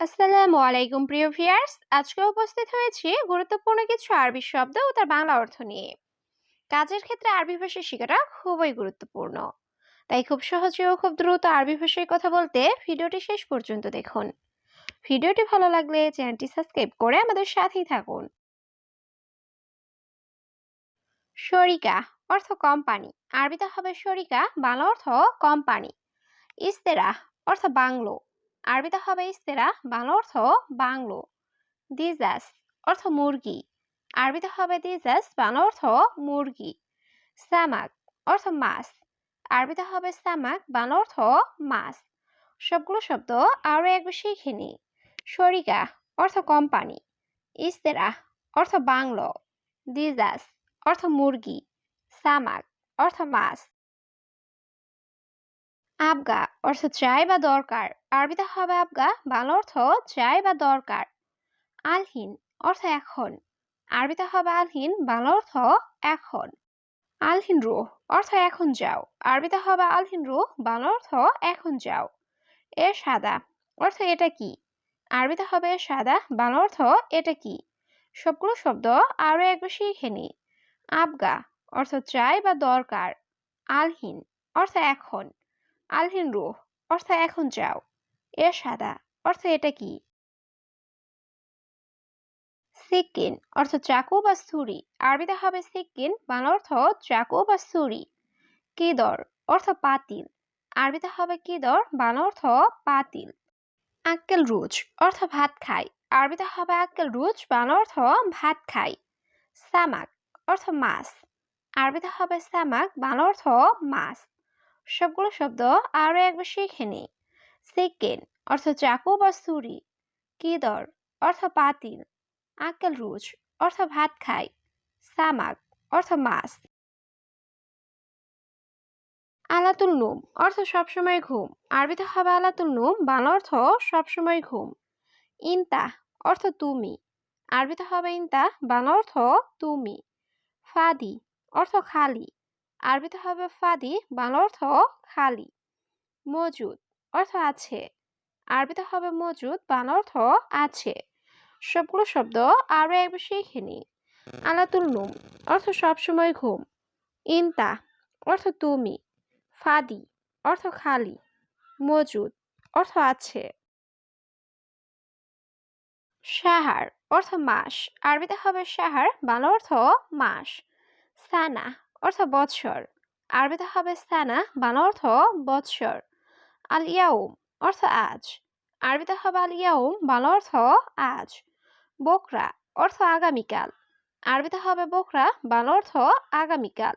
আসসালামু আলাইকুম, প্রিয় ভিউয়ার্স। আজকে উপস্থিত হয়েছি গুরুত্বপূর্ণ কিছু আরবি শব্দ ও তার বাংলা অর্থ নিয়ে। কাজের ক্ষেত্রে আরবি ভাষা শেখাটা খুবই গুরুত্বপূর্ণ। তাই খুব সহজে ও খুব দ্রুত আরবি ভাষায় কথা বলতে ভিডিওটি শেষ পর্যন্ত দেখুন। ভিডিওটি ভালো লাগলে চ্যানেলটি সাবস্ক্রাইব করে আমাদের সাথেই থাকুন। শরিকা অর্থ কোম্পানি। আরবিতে হবে শরিকা, বাংলা অর্থ কোম্পানি। ইস্তেরা অর্থ বাংলো। আরবিতে হবে ইস্তেরা বাংলা অর্থ বাংলো। দিজাস অর্থ মুরগি। আরবিতে হবে দিজাস, বাংলা অর্থ মুরগি। সামাক অর্থ মাছ। আরবিতে হবে সামাক, বাংলা অর্থ মাছ। সবগুলো শব্দ আরও একবার শিখে নিই। শরিকা অর্থ কোম্পানি। ইস্তেরা অর্থ বাংলো। দিজাস অর্থ মুরগি। সামাক অর্থ মাছ। আবগা অর্থ চাই বা দরকার। আরবিতে হবে আবগা, বাংলা অর্থ চাই বা দরকার। আলহিন অর্থ এখন। আরবিতে হবে আলহিন, বাংলা অর্থ এখন। আলহিন রুহ অর্থ এখন যাও। আরবিতে হবে আলহিন রুহ, বাংলা অর্থ এখন যাও। এ সাদা অর্থ এটা কি? আরবিতে হবে সাদা, বাংলা অর্থ এটা কি? সবগুলো শব্দ আরও একবার শিখে নি। আবগা অর্থ চাই বা দরকার। আলহিন অর্থ এখন। আলহিন রুহ, অর্থ এখন যাও। এ সাদা, অর্থ এটা কি? সিকিন অর্থ চাকু বা ছুরি। আরবিতে হবে সিকিন বাংলা অর্থ চাকু বা ছুরি। কিদর, অর্থ পাতিল। আরবিতে হবে কিদর, বাংলা অর্থ পাতিল। আক্কেল রুজ, অর্থ ভাত খাই। আরবিতে হবে আক্কেল রুজ, বাংলা অর্থ ভাত খাই। সামাক, অর্থ মাছ। আরবিতে হবে সামাক, বাংলা অর্থ মাছ। সবগুলো শব্দ আরও একবার শিখে নি সিকেন অর্থ চাকু বা ছুরি। কিদর অর্থ পাতিল। আক্কেল রুজ। অর্থ ভাত খাই। সামাক। অর্থ মাছ। আলাতুল নুম। অর্থ সবসময় ঘুম। আরবিতে হবে আলাতুল নুম, বাংলা অর্থ সবসময় ঘুম। ইনতা। অর্থ তুমি। আরবিতে হবে ইনতা, বাংলা অর্থ তুমি। ফাদি। অর্থ খালি। আরবিতে হবে ফাদি, বাংলা অর্থ খালি, মজুদ অর্থ আছে। আরবিতে হবে মজুদ, বাংলা অর্থ আছে। সবগুলো শব্দ আরও একবার শিখে নি আলাতুল নুম অর্থ সবসময় ঘুম। ইনতা অর্থ তুমি। ফাদি অর্থ খালি। মজুদ অর্থ আছে। সাহার অর্থ মাস। আরবিতে হবে সাহার বাংলা অর্থ মাস। সানা অর্থ বৎসর। আরবিতে হবে সানা, বাংলা অর্থ বৎসর। আল ইয়াউম অর্থ আজ। আরবিতে হবে আল ইয়াউম বাংলা অর্থ আজ। বকরা, অর্থ আগামীকাল। আরবিতে হবে বকরা, বাংলা অর্থ আগামীকাল।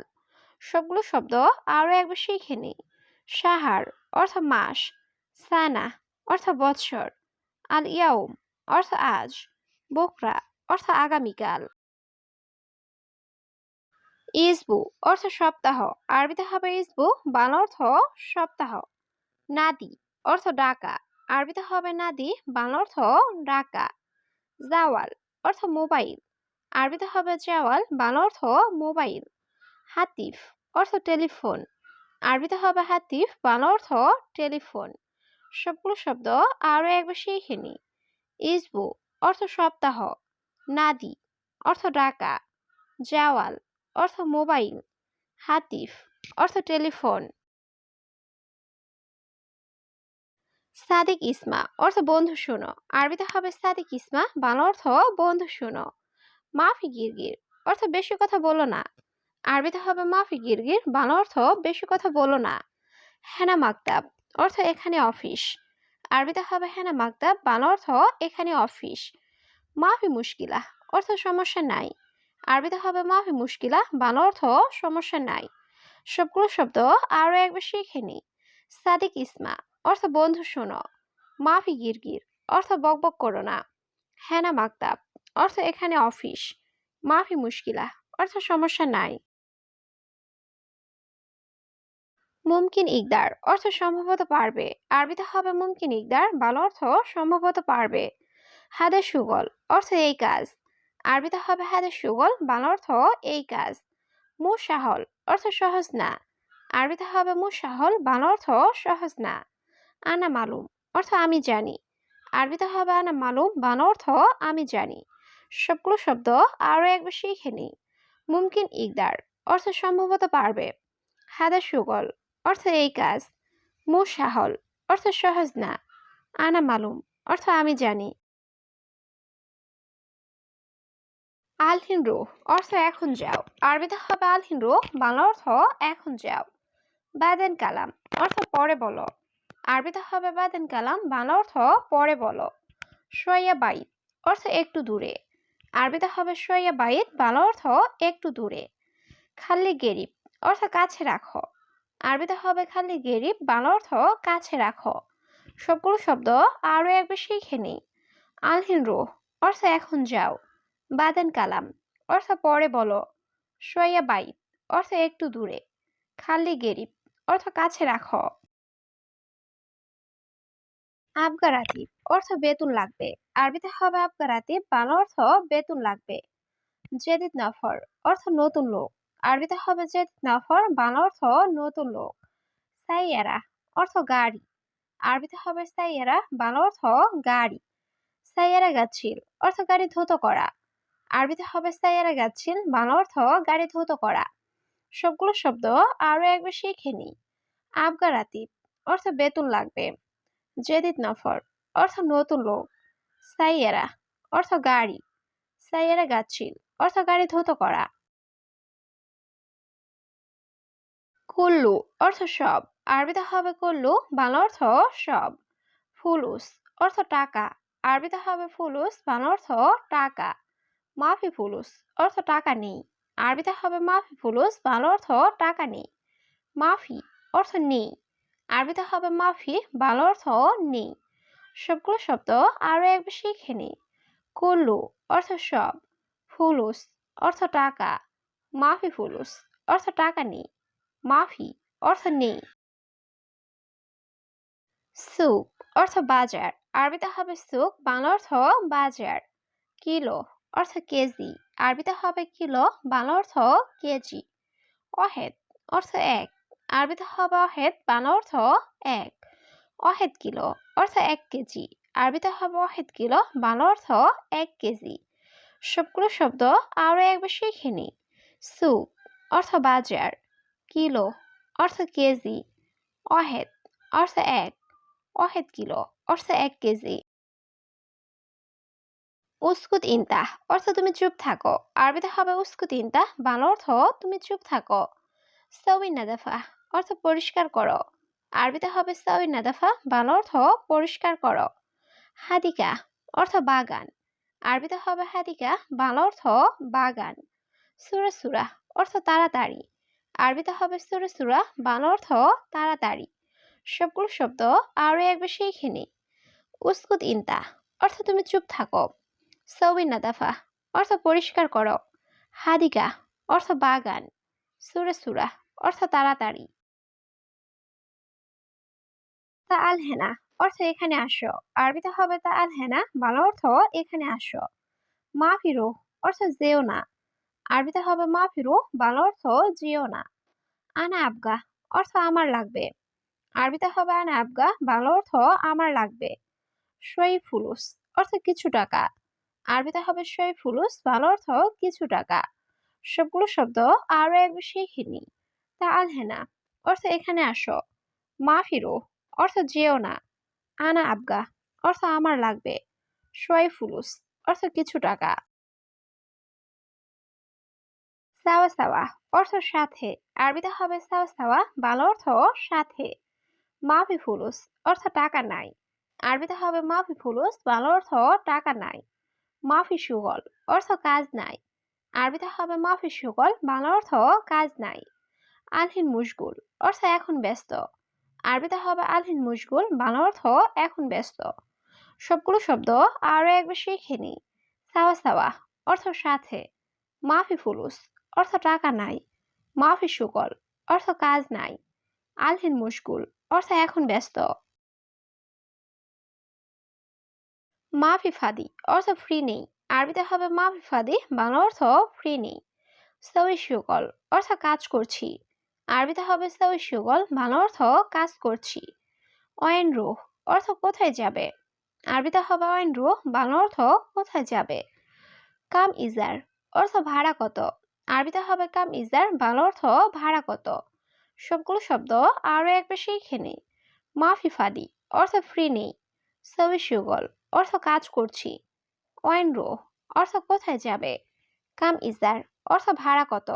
সবগুলো শব্দ আরও একবার শিখে নিই। সাহার অর্থ মাস। সানা, অর্থ বৎসর। আল ইয়াউম অর্থ আজ। বকরা, অর্থ আগামীকাল। ইসবু অর্থ সপ্তাহ। আরবিতে হবে ইসবু, বাংলা অর্থ সপ্তাহ। নাদি অর্থ ডাকা। আরবিতে হবে নাদি, বাংলা অর্থ ডাকা। জাওয়াল অর্থ মোবাইল। আরবিতে হবে জাওয়াল, বাংলা অর্থ মোবাইল। হাতিফ অর্থ টেলিফোন। আরবিতে হবে হাতিফ, বাংলা অর্থ টেলিফোন। সবগুলো শব্দ আরও একবার শিখে নি। ইসবু অর্থ সপ্তাহ। নাদি অর্থ ডাকা। জাওয়াল অর্থ মোবাইল, হাতিফ, অর্থ টেলিফোন। সাদিক ইসমা, অর্থ বন্ধু শোনো আরবিতে হবে সাদিক ইসমা, বাংলা অর্থ বন্ধু শোনো মাফি গিরগির, অর্থ বেশি কথা বলো না। আরবিতে হবে মাফি গিরগির, বাংলা অর্থ বেশি কথা বলো না। হেনা মাকতাব অর্থ এখানে অফিস। আরবিতে হবে হেনা মাকতাব বাংলা অর্থ এখানে অফিস। মাফি মুশকিলা, অর্থ সমস্যা নাই। আরবিতে হবে মাফি মুশকিলা, বাংলা অর্থ সমস্যা নাই। সবগুলো শব্দ আরও একবার শিখে নি সাদিক ইসমা, অর্থ বন্ধু শোনো। মাফি গিরগির, অর্থ বকবক করো না। হেনা মাকতাব, অর্থ এখানে অফিস। মাফি মুশকিলা, অর্থ সমস্যা নাই। মুমকিন ইকদার, অর্থ সম্ভবত পারবে। আরবিতে হবে মুমকিন ইকদার, বাল অর্থ সম্ভবত পারবে। হাদে সুগল, অর্থ এই কাজ। আরবিতে হবে হাদে সুগল, বাংলা অর্থ এই কাজ। মুসাহল, অর্থ সহজ না। আরবিতে হবে মুসাহল, বাংলা অর্থ সহজ না। আনা মালুম, অর্থ আমি জানি। আরবিতে হবে আনা মালুম, বাংলা অর্থ আমি জানি। সবগুলো শব্দ আরও একবার শিখে নিই। মুমকিন ইকদার, অর্থ সম্ভবত পারবে। হাদা সুগল, অর্থ এই কাজ। মুসাহল, অর্থ সহজ না। আনা মালুম, অর্থ আমি জানি। আলহিন রুহ অর্থ এখন যাও। আরবিতে হবে আলহিন রুহ বাংলা অর্থ এখন যাও। বাদেন কালাম, অর্থ পরে বলো। আরবিতে হবে বাদেন কালাম, বাংলা অর্থ পরে বলো। সোয়া বাইত অর্থ একটু দূরে। আরবিতে হবে সোয়া বাইত বাংলা অর্থ একটু দূরে। খাল্লি গেরিব, অর্থ কাছে রাখো। আরবিতে হবে খাল্লি গেরিব, বাংলা অর্থ কাছে রাখো। সবগুলো শব্দ আরও একবার শিখে নিই। আলহিন রুহ অর্থ এখন যাও। বাদেন কালাম। অর্থ পরে বলো। সোয়া বাইত অর্থ একটু দূরে। খালি গেরিব। অর্থ কাছে রাখো। আবগারাতিব অর্থ বেতন লাগবে। আরবিতে হবে আবগারাতিব বাংলা অর্থ বেতন লাগবে। জেদিদ নফর। অর্থ নতুন লোক। আরবিতে হবে জেদিদ নফর, বাংলা অর্থ নতুন লোক। সাইয়ারা। অর্থ গাড়ি। আরবিতে হবে সাইয়ারা, বাংলা অর্থ গাড়ি। সাইয়ারা গাছিল। অর্থ গাড়ি ধুত করা। আরবিতে হবে সাইয়ারা গাছিল, বাংলা অর্থ গাড়ি ধৌত করা। সবগুলো শব্দ আরও একবার শিখে নিই। আবগারাতিব অর্থ বেতন লাগবে। জেদিদ নফর, অর্থ নতুন লোক। সাইয়েরা, অর্থ গাড়ি। সাইয়েরা গাছিল, অর্থ গাড়ি ধৌত করা। কুল্লু, অর্থ সব। আরবিতে হবে কুল্লু, বাংলা অর্থ সব। ফুলুস, অর্থ টাকা। আরবিতে হবে ফুলুস, বাংলা অর্থ টাকা। মাফি ফুলুস অর্থ টাকা নেই। আরবিতে হবে মাফি ফুলুস ভালো অর্থ টাকা নেই। মাফি অর্থ নেই। আরবিতে হবে মাফি, ভালো অর্থ নেই। সবগুলো শব্দ আরও একবার শিখে নিই কুল্লু অর্থ সব। ফুলুস অর্থ টাকা। মাফি ফুলুস অর্থ টাকা নেই। মাফি অর্থ নেই। সুক অর্থ বাজার। আরবিতে হবে সুক বাংলা অর্থ বাজার। কিলো অর্থ কেজি। আরবিতে হবে কিলো, বাংলা অর্থ কেজি। অহেদ, অর্থ এক। আরবিতে হবে অহেদ, বাংলা অর্থ এক। অহেদ কিলো, অর্থ এক কেজি। আরবিতে হবে অহেদ কিলো, বাংলা অর্থ এক কেজি। সবগুলো শব্দ আরও একবার শিখে নিই সুক অর্থ বাজার। কিলো, অর্থ কেজি। অহেদ, অর্থ এক। অহেদ কিলো, অর্থ এক কেজি। উস্কুত ইন্তা, অর্থ তুমি চুপ থাকো। আরবিতে হবে উস্কুত ইন্তা, বাংলা অর্থ তুমি চুপ থাকো। সৌবিন নাদাফা, অর্থ পরিষ্কার করো। আরবিতে হবে সৌবিন নাদাফা, বাংলা অর্থ পরিষ্কার করো। হাদিকা, অর্থ বাগান। আরবিতে হবে হাদিকা, বাংলা অর্থ বাগান। সুরা সুরা, অর্থ তাড়াতাড়ি। আরবিতে হবে সুরা সুরা, বাংলা অর্থ তাড়াতাড়ি। সবগুলো শব্দ আরও এক শিখে নি। উস্কুত ইন্তা, অর্থ তুমি চুপ থাকো। সৌবিন নাদাফা, অর্থ পরিষ্কার করো। হাদিকা অর্থ বাগান। সুরে সুরা, অর্থ তাড়াতাড়ি। তা আল হেনা অর্থ এখানে আসো। আরবিতে হবে তা আল হেনা বাংলা অর্থ এখানে আসো। মা ফিরো অর্থ যেও না। আরবিতে হবে মা ফিরো বাংলা অর্থ যেও না। আনা আবগা, অর্থ আমার লাগবে। আরবিতে হবে আনা আবগা বাংলা অর্থ আমার লাগবে। সই ফুলুস অর্থ কিছু টাকা। আরবিতে হবে সই ফুলুস, বাংলা অর্থ কিছু টাকা। সবগুলো শব্দ আরও একবার শিখে নিই তা আলহেনা, অর্থ এখানে আসো। মা ফিরো, অর্থ যেও না। আনা আবগা, অর্থ আমার লাগবে। সোয়াই ফুলুস, অর্থ কিছু টাকা। সাওয়া সাওয়া, অর্থ সাথে। আরবিতে হবে সাওয়া সাওয়া ভালো অর্থ সাথে। মাফি ফুলুস, অর্থ টাকা নাই। আরবিতে হবে মাফি ফুলুস, বাংলা অর্থ টাকা নাই। মাফি সুগল, অর্থ কাজ নাই। আরবিতে হবে মাফি সুগল, বাংলা অর্থ কাজ নাই। আলহিন মুশগুল, অর্থ এখন ব্যস্ত। আরবিতে হবে আলহিন মুশগুল, বাংলা অর্থ এখন ব্যস্ত। সবগুলো শব্দ আরও একবার শিখে নিই। সাওয়া সাওয়া, অর্থ সাথে। মাফি ফুলুস, অর্থ টাকা নাই। মাফি সুকল অর্থ কাজ নাই। আলহিন মুশগুল, অর্থ এখন ব্যস্ত। মাফি ফাদি, অর্থ ফ্রি নেই। আরবিতে হবে মাফি ফাদি, বাংলা অর্থ ফ্রি নেই। সৌশিয়কল অর্থ কাজ করছি। আরবিতে হবে সৌশিয়কল বাংলা অর্থ কাজ করছি। অয়েন রোহ, অর্থ কোথায় যাবে? আরবিতে হবে অয়েন রোহ, বাংলা অর্থ কোথায় যাবে? কাম ইজার, অর্থ ভাড়া কত? আরবিতে হবে কাম ইজার, বাংলা অর্থ ভাড়া কত? সবগুলো শব্দ আরও একবার শিখে নেই মাফি ফাদি, অর্থ ফ্রি নেই। সবিশুগল অর্থ কাজ করছি। ওয়াইন রো অর্থ কোথায় যাবে? কাম ইজার অর্থ ভাড়া কত?